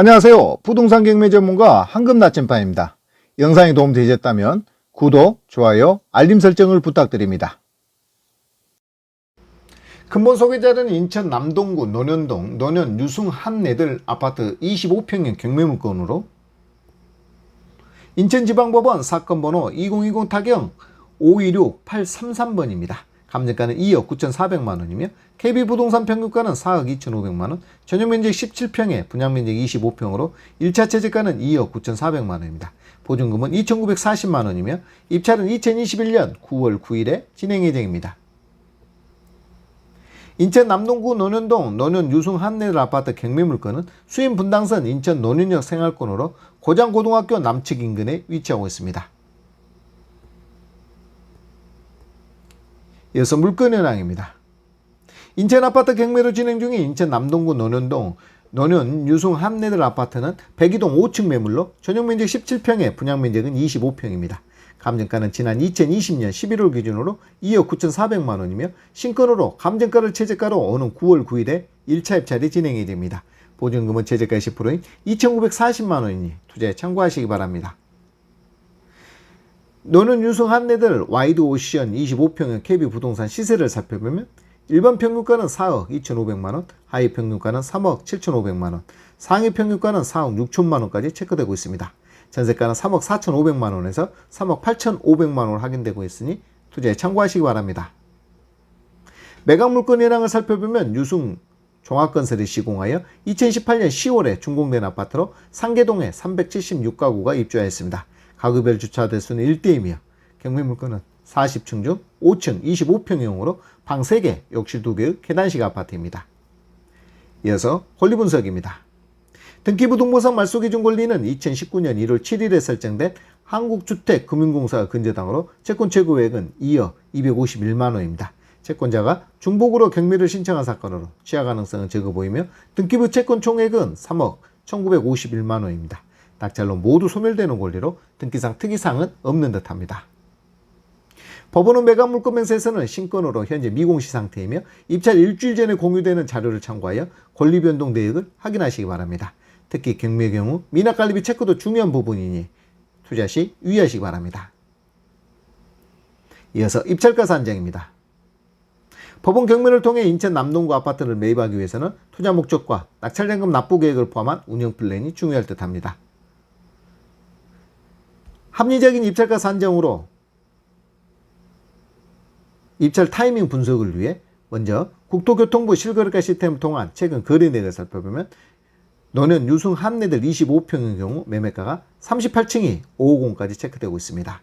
안녕하세요. 부동산 경매 전문가 황금 나침반입니다. 영상이 도움되셨다면 구독, 좋아요, 알림 설정을 부탁드립니다. 근본 소개자는 인천 남동구 논현동 논현 유승 한내들 아파트 25평형 경매 물건으로 인천지방법원 사건 번호 2020 타경 526833번입니다. 감정가는 2억 9,400만 원이며 KB부동산 평균가는 4억 2,500만 원, 전용 면적 17평에 분양 면적 25평으로 1차 최저가는 2억 9,400만 원입니다. 보증금은 2,940만 원이며 입찰은 2021년 9월 9일에 진행 예정입니다. 인천 남동구 논현동 논현 유승 한내들 아파트 경매 물건은 수임 분당선 인천 논현역 생활권으로 고장고등학교 남측 인근에 위치하고 있습니다. 이어서 물건 현황입니다. 인천 아파트 경매로 진행 중인 인천 남동구 논현동 논현 유승 한내들 아파트는 102동 5층 매물로 전용 면적 17평에 분양 면적은 25평입니다. 감정가는 지난 2020년 11월 기준으로 2억 9,400만 원이며 신건으로 감정가를 최저가로 오는 9월 9일에 1차 입찰이 진행이 됩니다. 보증금은 최저가 10%인 2,940만 원이니 투자에 참고하시기 바랍니다. 노는 유승 한내들 와이드 오션 25평형 KB 부동산 시세를 살펴보면 일반 평균가는 4억 2,500만원, 하위 평균가는 3억 7,500만원, 상위 평균가는 4억 6천만원까지 체크되고 있습니다. 전세가는 3억 4,500만원에서 3억 8,500만원 확인되고 있으니 투자에 참고하시기 바랍니다. 매각 물건 현황을 살펴보면 유승 종합건설이 시공하여 2018년 10월에 준공된 아파트로 상계동에 376가구가 입주하였습니다. 가구별 주차 대수는 1대이며 경매 물건은 40층 중 5층 25평형으로 방 3개, 욕실 2개의 계단식 아파트입니다. 이어서 권리 분석입니다. 등기부등본상 말소기준 권리는 2019년 1월 7일에 설정된 한국주택금융공사 근저당으로 채권 최고액은 2억 251만 원입니다. 채권자가 중복으로 경매를 신청한 사건으로 취하 가능성은 적어 보이며 등기부 채권 총액은 3억 1951만 원입니다. 낙찰로 모두 소멸되는 권리로 등기상 특이사항은 없는 듯합니다. 법원은 매각 물건 명세서는 신건으로 현재 미공시 상태이며 입찰 일주일 전에 공유되는 자료를 참고하여 권리 변동 내역을 확인하시기 바랍니다. 특히 경매의 경우 미납관리비 체크도 중요한 부분이니 투자 시 유의하시기 바랍니다. 이어서 입찰가 산정입니다. 법원 경매를 통해 인천 남동구 아파트를 매입하기 위해서는 투자 목적과 낙찰자금 납부 계획을 포함한 운영 플랜이 중요할 듯합니다. 합리적인 입찰가 산정으로 입찰 타이밍 분석을 위해 먼저 국토교통부 실거래가 시스템을 통한 최근 거래 내역을 살펴보면 노년 유승 한내들 25평의 경우 매매가가 38층이 550까지 체크되고 있습니다.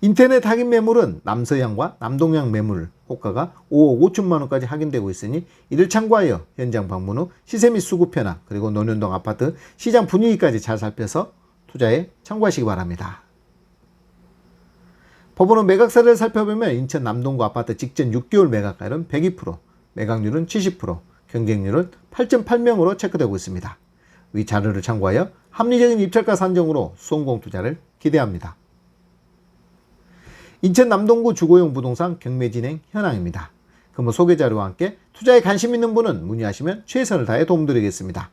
인터넷 확인 매물은 남서향과 남동향 매물 호가가 5억 5천만 원까지 확인되고 있으니 이를 참고하여 현장 방문 후 시세 및 수급 변화 그리고 논현동 아파트 시장 분위기까지 잘 살펴서 투자에 참고하시기 바랍니다. 법원은 매각사를 살펴보면 인천 남동구 아파트 직전 6개월 매각가율은 102%, 매각률은 70%, 경쟁률은 8.8명으로 체크되고 있습니다. 위 자료를 참고하여 합리적인 입찰가 산정으로 수원공 투자를 기대합니다. 인천 남동구 주거용 부동산 경매 진행 현황입니다. 그럼 소개 자료와 함께 투자에 관심 있는 분은 문의하시면 최선을 다해 도움드리겠습니다.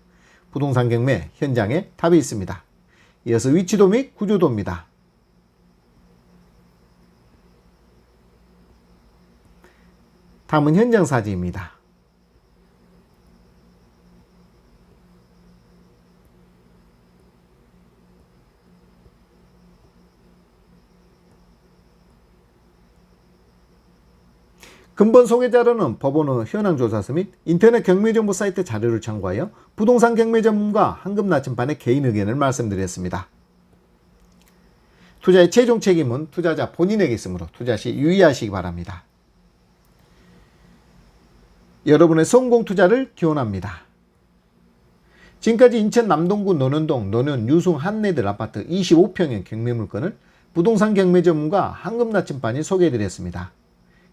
부동산 경매 현장에 답이 있습니다. 이어서 위치도 및 구조도입니다. 다음은 현장 사진입니다. 근본 소개 자료는 법원의 현황조사서 및 인터넷 경매정보 사이트 자료를 참고하여 부동산 경매 전문가 한금 나침반의 개인 의견을 말씀드렸습니다. 투자의 최종 책임은 투자자 본인에게 있으므로 투자 시 유의하시기 바랍니다. 여러분의 성공 투자를 기원합니다. 지금까지 인천 남동구 논현동 논현 유승 한내들 아파트 25평형 경매 물건을 부동산 경매 전문가 한금 나침반이 소개해드렸습니다.